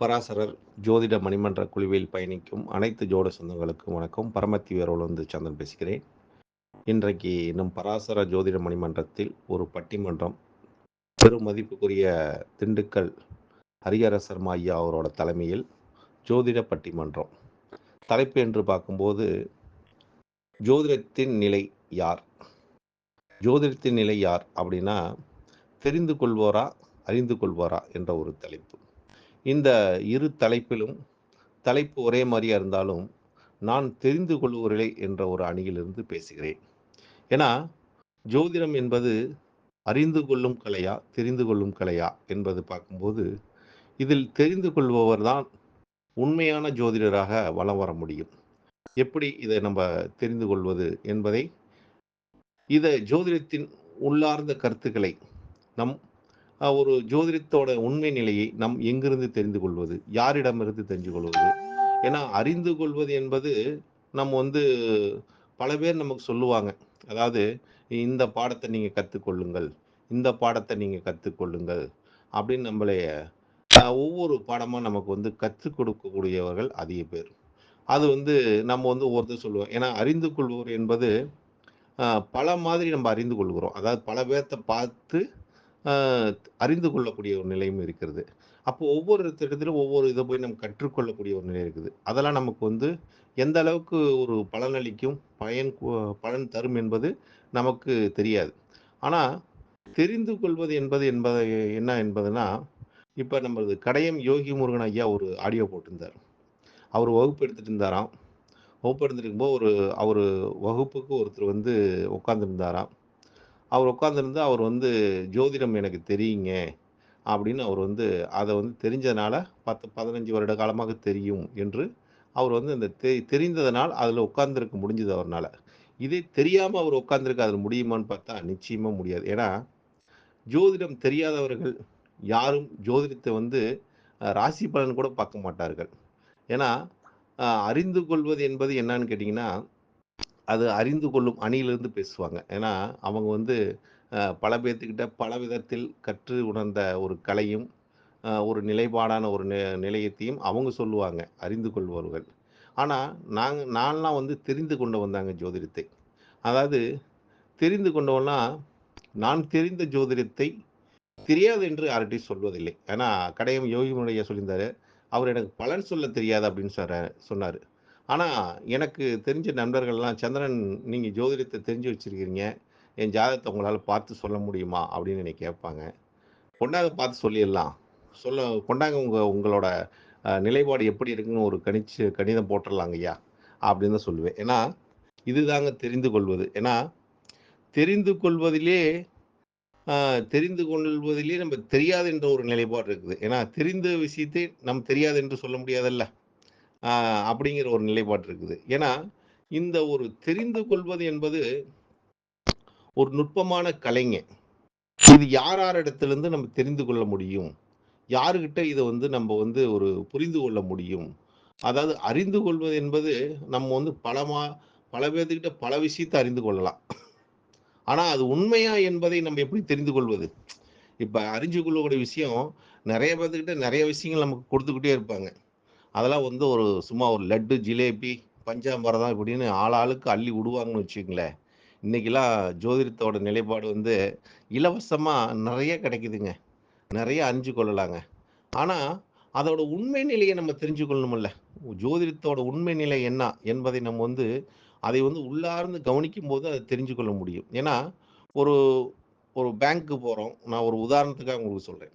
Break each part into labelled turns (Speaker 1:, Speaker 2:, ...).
Speaker 1: பராசரர் ஜோதிட மணிமன்ற குழுவில் பயணிக்கும் அனைத்து ஜோட சொந்தங்களுக்கும் வணக்கம். பரமத்தி வேரோலிருந்து சந்திரன் பேசுகிறேன். இன்றைக்கு நம் பராசர ஜோதிட மணிமன்றத்தில் ஒரு பட்டிமன்றம் பெரும் மதிப்புக்குரிய திண்டுக்கல் ஹரிஹரசர்மா ஐயா அவரோட தலைமையில் ஜோதிட பட்டிமன்றம். தலைப்பு என்று பார்க்கும்போது ஜோதிடத்தின் நிலை யார்? ஜோதிடத்தின் நிலை யார் அப்படின்னா தெரிந்து கொள்வோரா அறிந்து கொள்வாரா என்ற ஒரு தலைப்பு. இந்த இரு தலைப்பிலும் தலைப்பு ஒரே மாதிரியா இருந்தாலும் நான் தெரிந்து கொள்வோர்களே என்ற ஒரு அணியிலிருந்து பேசுகிறேன். ஏன்னா ஜோதிடம் என்பது அறிந்து கொள்ளும் கலையா தெரிந்து கொள்ளும் கலையா என்பது பார்க்கும்போது இதில் தெரிந்து கொள்பவர் தான் உண்மையான ஜோதிடராக வலம் வர முடியும். எப்படி இதை நம்ம தெரிந்து கொள்வது என்பதை இதை ஜோதிடத்தின் உள்ளார்ந்த கருத்துக்களை நம் ஒரு ஜோதிடத்தோட உண்மை நிலையை நம் எங்கிருந்து தெரிந்து கொள்வது? யாரிடமிருந்து தெரிஞ்சு கொள்வது? ஏன்னா அறிந்து கொள்வது என்பது நம்ம வந்து பல பேர் நமக்கு சொல்லுவாங்க. அதாவது இந்த பாடத்தை நீங்கள் கற்றுக்கொள்ளுங்கள். இந்த பாடத்தை நீங்கள் கற்றுக்கொள்ளுங்கள். அப்படின்னு நம்மளைய ஒவ்வொரு பாடமாக நமக்கு வந்து கற்றுக் கொடுக்கக்கூடியவர்கள் அதிக பேர். அது வந்து நம்ம வந்து ஒருத்தர் சொல்லுவோம் ஏன்னா அறிந்து கொள்வோர் என்பது பல மாதிரி நம்ம அறிந்து கொள்கிறோம். அதாவது பல பேர்த்த பார்த்து அறிந்து கொள்ளக்கூடிய ஒரு நிலையும் இருக்கிறது. அப்போ ஒவ்வொரு திட்டத்திலும் ஒவ்வொரு இதை போய் நம்ம கற்றுக்கொள்ளக்கூடிய ஒரு நிலை இருக்குது. அதெல்லாம் நமக்கு வந்து எந்த அளவுக்கு ஒரு பலனளிக்கும் பயன் பலன் தரும் என்பது நமக்கு தெரியாது. ஆனால் தெரிந்து கொள்வது என்பது என்பது என்ன என்பதுனா இப்போ நம்மளது கடையம் யோகி முருகன் ஐயா ஒரு ஆடியோ போட்டிருந்தார். அவர் வகுப்பு எடுத்துகிட்டு இருந்தாராம். வகுப்பு எடுத்துட்டு ஒரு அவர் வகுப்புக்கு ஒருத்தர் வந்து உட்காந்துருந்தாராம் அவர் உட்காந்துருந்து அவர் வந்து ஜோதிடம் எனக்கு தெரியுங்க அப்படின்னு அவர் வந்து அதை வந்து தெரிஞ்சதுனால பத்து பதினஞ்சு வருட காலமாக தெரியும் என்று அவர் வந்து அந்த தெ தெரிந்ததனால் அதில் உட்காந்துருக்க முடிஞ்சது அவர்னால. இதே தெரியாமல் அவர் உட்கார்ந்திருக்க அதில் முடியுமான்னு பார்த்தா நிச்சயமாக முடியாது. ஏன்னா ஜோதிடம் தெரியாதவர்கள் யாரும் ஜோதிடத்தை வந்து ராசி பலன் கூட பார்க்க மாட்டார்கள். ஏன்னா அறிந்து கொள்வது என்பது என்னன்னு கேட்டிங்கன்னா அது அறிந்து கொள்ளும் அணியிலிருந்து பேசுவாங்க. ஏன்னா அவங்க வந்து பல பேர்த்துக்கிட்ட பல விதத்தில் கற்று உணர்ந்த ஒரு கலையும் ஒரு நிலைப்பாடான ஒரு நிலையத்தையும் அவங்க சொல்லுவாங்க அறிந்து கொள்பவர்கள். ஆனால் நாங்கள் நான்லாம் வந்து தெரிந்து கொண்டு வந்தாங்க ஜோதிடத்தை. அதாவது தெரிந்து கொண்டவனா நான் தெரிந்த ஜோதிடத்தை தெரியாது என்று யார்கிட்டையும் சொல்வதில்லை. ஏன்னா கடையம் யோகி முறையா சொல்லியிருந்தாரு அவர் எனக்கு பலன் சொல்ல தெரியாது அப்படின்னு சொல்ற சொன்னார். ஆனால் எனக்கு தெரிஞ்ச நண்பர்கள்லாம் சந்திரன் நீங்கள் ஜோதிடத்தை தெரிஞ்சு வச்சிருக்கிறீங்க. என் ஜாதகத்தை உங்களால் பார்த்து சொல்ல முடியுமா? அப்படின்னு என்னை கேட்பாங்க. கொண்டாங்க பார்த்து சொல்லிடலாம். சொல்ல கொண்டாங்க உங்கள் உங்களோட நிலைப்பாடு எப்படி இருக்குன்னு ஒரு கணிச்சு கணிதம் போட்டுடலாங்க ஐயா. அப்படின்னு தான் சொல்லுவேன். ஏன்னா இதுதாங்க தெரிந்து கொள்வது. ஏன்னா தெரிந்து கொள்வதிலே தெரிந்து கொள்வதிலே நம்ம தெரியாது என்ற ஒரு நிலைப்பாடு இருக்குது. ஏன்னா தெரிந்த விஷயத்தை நம்ம தெரியாது என்று சொல்ல முடியாதல்ல. அப்படிங்கிற ஒரு நிலைப்பாடு இருக்குது. ஏன்னா இந்த ஒரு தெரிந்து கொள்வது என்பது ஒரு நுட்பமான கலைங்க. இது யார் யார் இடத்துலேருந்து நம்ம தெரிந்து கொள்ள முடியும்? யாருக்கிட்ட இதை வந்து நம்ம வந்து ஒரு புரிந்து கொள்ள முடியும்? அதாவது அறிந்து கொள்வது என்பது நம்ம வந்து பலமா பல பேர்த்துக்கிட்ட பல விஷயத்தை அறிந்து கொள்ளலாம். ஆனால் அது உண்மையா என்பதை நம்ம எப்படி தெரிந்து கொள்வது? இப்போ அறிஞ்சு கொள்ளக்கூடிய விஷயம் நிறைய பேர்த்துக்கிட்ட நிறைய விஷயங்கள் நமக்கு கொடுத்துக்கிட்டே இருப்பாங்க. அதெல்லாம் வந்து ஒரு சும்மா ஒரு லட்டு ஜிலேபி பஞ்சாமரம் இப்படின்னு ஆளாளுக்கு அள்ளி விடுவாங்கன்னு வச்சுக்கங்களேன். இன்றைக்கெல்லாம் ஜோதிடத்தோட நிலைப்பாடு வந்து இலவசமாக நிறைய கிடைக்குதுங்க. நிறைய அறிஞ்சு கொள்ளலாங்க. ஆனால் அதோட உண்மை நிலையை நம்ம தெரிஞ்சு கொள்ளணும்ல ஜோதிடத்தோட உண்மை நிலை என்ன என்பதை நம்ம வந்து அதை வந்து உள்ளார்ந்து கவனிக்கும் போது அதை தெரிஞ்சு கொள்ள முடியும். ஏன்னா ஒரு ஒரு பேங்க்கு போகிறோம் நான் ஒரு உதாரணத்துக்காக உங்களுக்கு சொல்கிறேன்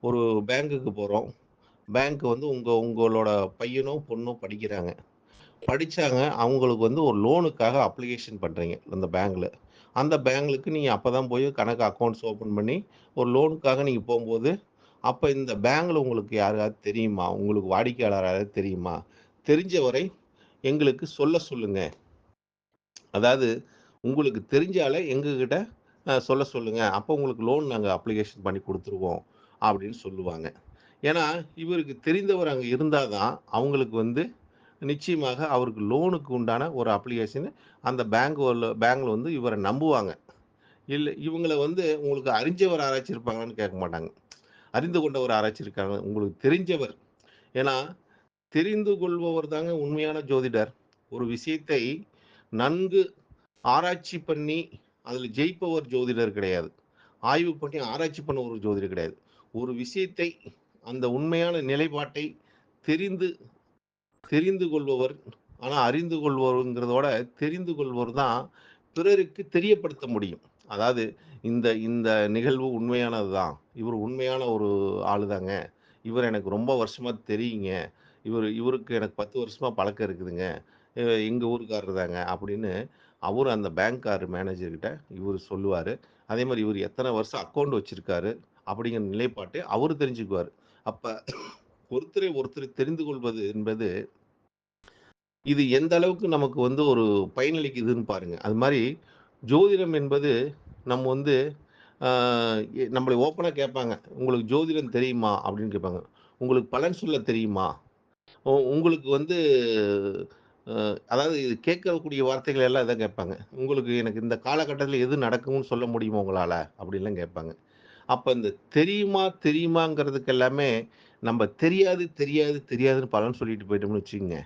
Speaker 1: ஒரு பேங்க்குக்கு போகிறோம் பேங்க் வந்து உங்கள் உங்களோட பையனோ பொண்ணோ படிக்கிறாங்க. படித்தாங்க அவங்களுக்கு வந்து ஒரு லோனுக்காக அப்ளிகேஷன் பண்ணுறீங்க அந்த பேங்க்கில் அந்த பேங்க்லுக்கு நீங்கள் அப்போ தான் போய் கணக்கு அக்கௌண்ட்ஸ் ஓப்பன் பண்ணி ஒரு லோனுக்காக நீங்கள் போகும்போது அப்போ இந்த பேங்கில் உங்களுக்கு யாராவது தெரியுமா? உங்களுக்கு வாடிக்கையாளர் யாராவது தெரியுமா? தெரிஞ்சவரை எங்களுக்கு சொல்ல சொல்லுங்கள் அதாவது உங்களுக்கு தெரிஞ்சாலே எங்ககிட்ட சொல்ல சொல்லுங்கள் அப்போ உங்களுக்கு லோன் நாங்கள் அப்ளிகேஷன் பண்ணி கொடுத்துருவோம் அப்படின்னு சொல்லுவாங்க. ஏன்னா இவருக்கு தெரிந்தவர் அங்கே இருந்தால் தான் அவங்களுக்கு வந்து நிச்சயமாக அவருக்கு லோனுக்கு உண்டான ஒரு அப்ளிகேஷன் அந்த பேங்க் பேங்கில் வந்து இவரை நம்புவாங்க. இல்லை இவங்கள வந்து உங்களுக்கு அறிஞ்சவர் ஆராய்ச்சி இருப்பாங்களான்னு கேட்க மாட்டாங்க. அறிந்து கொண்டவர் ஆராய்ச்சி இருக்காங்க உங்களுக்கு தெரிஞ்சவர். ஏன்னா தெரிந்து கொள்பவர் தாங்க உண்மையான ஜோதிடர். ஒரு விஷயத்தை நன்கு ஆராய்ச்சி பண்ணி அதில் ஜெயிப்பவர் ஜோதிடர் கிடையாது. ஆய்வு பண்ணி ஆராய்ச்சி பண்ண ஒரு ஜோதிடர் கிடையாது. ஒரு விஷயத்தை அந்த உண்மையான நிலைப்பாட்டை தெரிந்து தெரிந்து கொள்பவர் ஆனால் அறிந்து கொள்வருங்கிறதோட தெரிந்து கொள்பவர் தான் பிறருக்கு தெரியப்படுத்த முடியும். அதாவது இந்த இந்த நிகழ்வு உண்மையானது தான். இவர் உண்மையான ஒரு ஆளு தாங்க இவர் எனக்கு ரொம்ப வருஷமாக தெரியுங்க. இவர் இவருக்கு எனக்கு பத்து வருஷமாக பழக்கம் இருக்குதுங்க. எங்கள் ஊருக்காரர் தாங்க அப்படின்னு அவர் அந்த பேங்க்கார் மேனேஜர்கிட்ட இவர் சொல்லுவார். அதே மாதிரி இவர் எத்தனை வருஷம் அக்கௌண்ட் வச்சுருக்காரு அப்படிங்கிற நிலைப்பாட்டை அவர் தெரிஞ்சுக்குவார். அப்போ ஒருத்தரை ஒருத்தர் தெரிந்து கொள்வது என்பது இது எந்த அளவுக்கு நமக்கு வந்து ஒரு பயனளிக்குதுன்னு பாருங்க. அது மாதிரி ஜோதிடம் என்பது நம்ம வந்து நம்மளை ஓப்பனாக கேட்பாங்க. உங்களுக்கு ஜோதிடம் தெரியுமா? அப்படின்னு கேட்பாங்க. உங்களுக்கு பலன் சொல்ல தெரியுமா? உங்களுக்கு வந்து அதாவது இது கேட்கக்கூடிய வார்த்தைகள் எல்லாம் இதான் கேட்பாங்க. உங்களுக்கு எனக்கு இந்த காலகட்டத்தில் எது நடக்கும்னு சொல்ல முடியுமா உங்களால்? அப்படின்லாம் கேட்பாங்க. அப்போ இந்த தெரியுமா தெரியுமாங்கிறதுக்கு எல்லாமே நம்ம தெரியாது தெரியாது தெரியாதுன்னு பலன் சொல்லிட்டு போயிட்டோம்னு வச்சுக்கோங்க.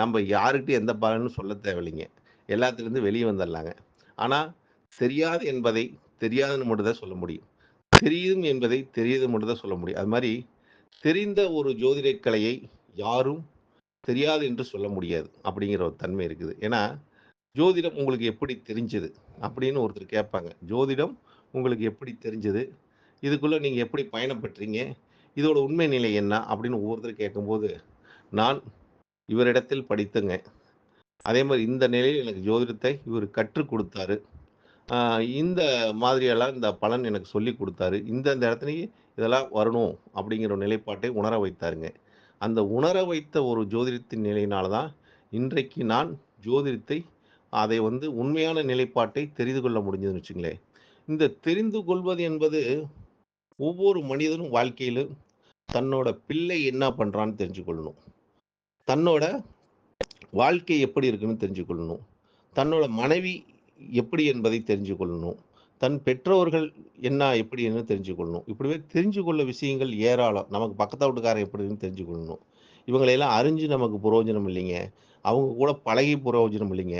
Speaker 1: நம்ம யாருக்கிட்டையும் எந்த பலனும் சொல்ல தேவையில்லைங்க. எல்லாத்துலேருந்து வெளியே வந்துடலாங்க ஆனால் தெரியாது என்பதை தெரியாதுன்னு மட்டும் தான் சொல்ல முடியும். தெரியும் என்பதை தெரியாது மட்டும் தான் சொல்ல முடியும். அது மாதிரி தெரிந்த ஒரு ஜோதிட கலையை யாரும் தெரியாது என்று சொல்ல முடியாது அப்படிங்கிற ஒரு தன்மை இருக்குது. ஏன்னா ஜோதிடம் உங்களுக்கு எப்படி தெரிஞ்சது அப்படின்னு ஒருத்தர் கேட்பாங்க. ஜோதிடம் உங்களுக்கு எப்படி தெரிஞ்சது? இதுக்குள்ளே நீங்கள் எப்படி பயணப்பட்டீங்க? இதோட உண்மை நிலை என்ன? அப்படின்னு ஒவ்வொருத்தர் கேட்கும்போது நான் இவரிடத்தில் படித்தங்க. அதே மாதிரி இந்த நிலையில் எனக்கு ஜோதிடத்தை இவர் கற்றுக் கொடுத்தாரு. இந்த மாதிரியெல்லாம் இந்த பலன் எனக்கு சொல்லி கொடுத்தாரு. இந்த இந்த இதெல்லாம் வரணும் அப்படிங்கிற நிலைப்பாட்டை உணர வைத்தாருங்க. அந்த உணர வைத்த ஒரு ஜோதிடத்தின் நிலையினால தான் இன்றைக்கு நான் ஜோதிடத்தை அதை வந்து உண்மையான நிலைப்பாட்டை தெரிந்து கொள்ள முடிஞ்சதுன்னு வச்சுங்களேன். இந்த தெரிந்து கொள்வது என்பது ஒவ்வொரு மனிதனும் வாழ்க்கையில் தன்னோட பிள்ளை என்ன பண்ணுறான்னு தெரிஞ்சுக்கொள்ளணும். தன்னோட வாழ்க்கை எப்படி இருக்குன்னு தெரிஞ்சுக்கொள்ளணும். தன்னோட மனைவி எப்படி என்பதை தெரிஞ்சு கொள்ளணும் தன் பெற்றோர்கள் என்ன எப்படின்னு தெரிஞ்சு கொள்ளணும் இப்படிவே தெரிஞ்சு கொள்ள விஷயங்கள் ஏராளம். நமக்கு பக்கத்து வீட்டுக்காரன் எப்படின்னு தெரிஞ்சு கொள்ளணும் இவங்களையெல்லாம் அறிஞ்சு நமக்கு புரோஜனம் இல்லைங்க. அவங்க கூட பழகி புரோஜனம் இல்லைங்க.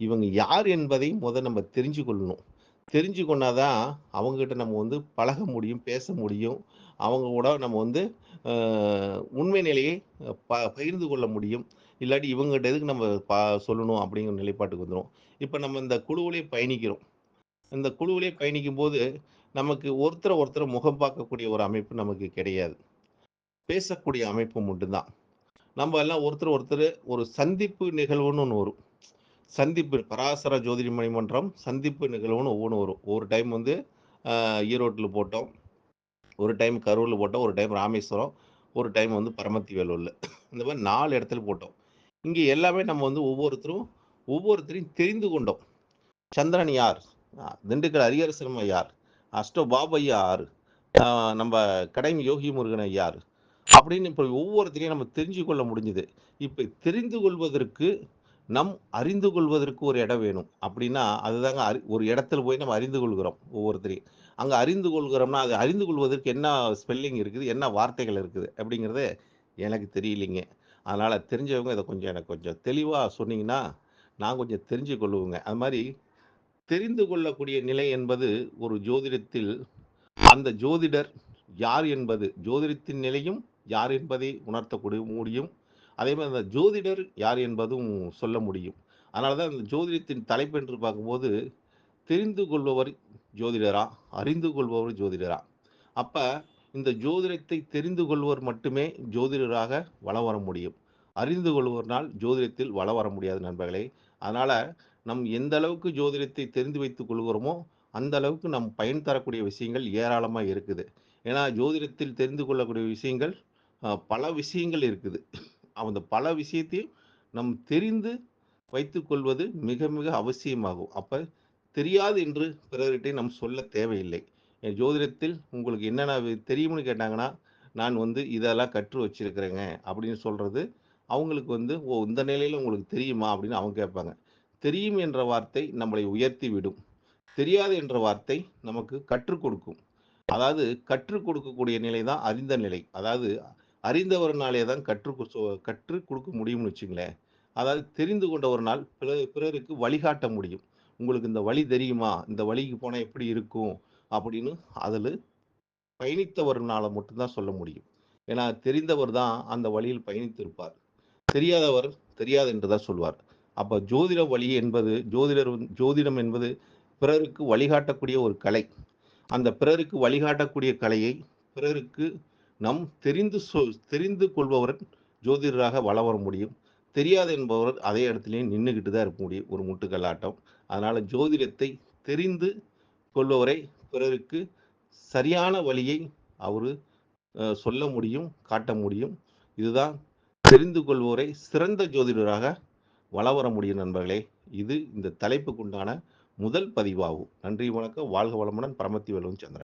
Speaker 1: இவங்க யார் என்பதை முதல் நம்ம தெரிஞ்சு கொள்ளணும் தெரிஞ்சு கொண்டாதான் அவங்கக்கிட்ட நம்ம வந்து பழக முடியும் பேச முடியும். அவங்க கூட நம்ம வந்து உண்மை நிலையை ப பகிர்ந்து கொள்ள முடியும். இல்லாட்டி இவங்ககிட்ட எதுக்கு நம்ம பா சொல்லணும் அப்படிங்கிற நிலைப்பாட்டுக்கு வந்துடும் இப்போ நம்ம இந்த குழுவிலே பயணிக்கிறோம். இந்த குழுவிலே பயணிக்கும் போது நமக்கு ஒருத்தரை ஒருத்தரை முகம் பார்க்கக்கூடிய ஒரு அமைப்பு நமக்கு கிடையாது. பேசக்கூடிய அமைப்பு மட்டும்தான். நம்ம எல்லாம் ஒருத்தர் ஒருத்தர் ஒரு சந்திப்பு நிகழ்வுன்னு ஒன்று வரும். சந்திப்பு பராசர ஜோதிட மணிமன்றம் சந்திப்பு நிகழ்வுன்னு ஒவ்வொன்று வரும். ஒரு டைம் வந்து ஈரோட்டில் போட்டோம். ஒரு டைம் கரூரில் போட்டோம். ஒரு டைம் ராமேஸ்வரம். ஒரு டைம் வந்து பரமத்தி வேலூரில் இந்த மாதிரி நாலு இடத்துல போட்டோம். இங்கே எல்லாமே நம்ம வந்து ஒவ்வொருத்தரும் ஒவ்வொருத்தரையும் தெரிந்து கொண்டோம். சந்திரன் யார்? திண்டுக்கல் அரியரசனம் யார்? அஷ்டோ பாபையா யார்? நம்ம கடைமி யோகி முருகன் யார்? அப்படின்னு இப்போ ஒவ்வொருத்தரையும் நம்ம தெரிஞ்சு கொள்ள முடிஞ்சுது. இப்போ தெரிந்து கொள்வதற்கு நம் அறிந்து கொள்வதற்கு ஒரு இடம் வேணும். அப்படின்னா அதுதாங்க அறி ஒரு இடத்துல போய் நம்ம அறிந்து கொள்கிறோம் ஒவ்வொருத்தரையும் அங்கே அறிந்து கொள்கிறோம்னா அது அறிந்து கொள்வதற்கு என்ன ஸ்பெல்லிங் இருக்குது என்ன வார்த்தைகள் இருக்குது அப்படிங்கிறது எனக்கு தெரியலைங்க. அதனால் தெரிஞ்சவங்க இதை கொஞ்சம் எனக்கு கொஞ்சம் தெளிவாக சொன்னீங்கன்னா நான் கொஞ்சம் தெரிஞ்சு கொள்ளுவேங்க. அது மாதிரி தெரிந்து கொள்ளக்கூடிய நிலை என்பது ஒரு ஜோதிடத்தில் அந்த ஜோதிடர் யார் என்பது ஜோதிடத்தின் நிலையும் யார் என்பதை உணர்த்தக்கூடிய முடியும். அதே மாதிரி அந்த ஜோதிடர் யார் என்பதும் சொல்ல முடியும். அதனால தான் அந்த ஜோதிடத்தின் தலைப்பு என்று பார்க்கும்போது தெரிந்து கொள்பவர் ஜோதிடரா? அறிந்து கொள்பவர் ஜோதிடரா? அப்போ இந்த ஜோதிடத்தை தெரிந்து கொள்வோர் மட்டுமே ஜோதிடராக வலம் வர முடியும். அறிந்து கொள்வோர்னால் ஜோதிடத்தில் வலம் வர முடியாது நண்பர்களே. அதனால் நம் எந்த அளவுக்கு ஜோதிடத்தை தெரிந்து வைத்துக் கொள்கிறோமோ அந்த அளவுக்கு நம் பயன் தரக்கூடிய விஷயங்கள் ஏராளமாக இருக்குது. ஏன்னா ஜோதிடத்தில் தெரிந்து கொள்ளக்கூடிய விஷயங்கள் பல விஷயங்கள் இருக்குது. அந்த பல விஷயத்தையும் நம் தெரிந்து வைத்துக்கொள்வது மிக மிக அவசியமாகும். அப்போ தெரியாது என்று பிறர்கிட்ட நம் சொல்ல தேவையில்லை. என் ஜோதிடத்தில் உங்களுக்கு என்னென்ன தெரியும்னு கேட்டாங்கன்னா நான் வந்து இதெல்லாம் கற்று வச்சிருக்கிறேங்க அப்படின்னு சொல்கிறது அவங்களுக்கு வந்து ஓ இந்த நிலையில் உங்களுக்கு தெரியுமா? அப்படின்னு அவங்க கேட்பாங்க. தெரியும் என்ற வார்த்தை நம்மளை உயர்த்தி விடும் தெரியாது என்ற வார்த்தை நமக்கு கற்றுக் கொடுக்கும். அதாவது கற்றுக் கொடுக்கக்கூடிய நிலை தான் அறிந்த நிலை. அதாவது அறிந்தவர்னாலே தான் கற்றுக் சொ கற்றுக் கொடுக்க முடியும்னு வச்சுங்களேன். அதாவது தெரிந்து கொண்ட ஒரு நாள் பிற பிறருக்கு வழிகாட்ட முடியும். உங்களுக்கு இந்த வழி தெரியுமா? இந்த வழிக்கு போனால் எப்படி இருக்கும்? அப்படின்னு அதில் பயணித்தவர்னால மட்டும்தான் சொல்ல முடியும். ஏன்னா தெரிந்தவர் தான் அந்த வழியில் பயணித்திருப்பார். தெரியாதவர் தெரியாது என்று தான் சொல்வார். அப்போ ஜோதிட வழி என்பது ஜோதிடர் ஜோதிடம் என்பது பிறருக்கு வழிகாட்டக்கூடிய ஒரு கலை. அந்த பிறருக்கு வழிகாட்டக்கூடிய கலையை பிறருக்கு நம் தெரிந்து சொ தெரிந்து கொள்பவர் ஜோதிடராக வள வர முடியும். தெரியாது என்பவர் அதே இடத்துலையும் நின்றுக்கிட்டு தான் இருக்க முடியும். ஒரு முட்டுக்கல்லாட்டம். அதனால் ஜோதிடத்தை தெரிந்து கொள்பவரை பிறருக்கு சரியான வழியை அவர் சொல்ல முடியும், காட்ட முடியும். இதுதான் தெரிந்து கொள்வோரை சிறந்த ஜோதிடராக வள வர முடியும் நண்பர்களே. இது இந்த தலைப்புக்கு உண்டான முதல் பதிவாகும். நன்றி வணக்கம். வாழ்க வளமுடன். பரமத்தி வேலுவும் சந்திரன்.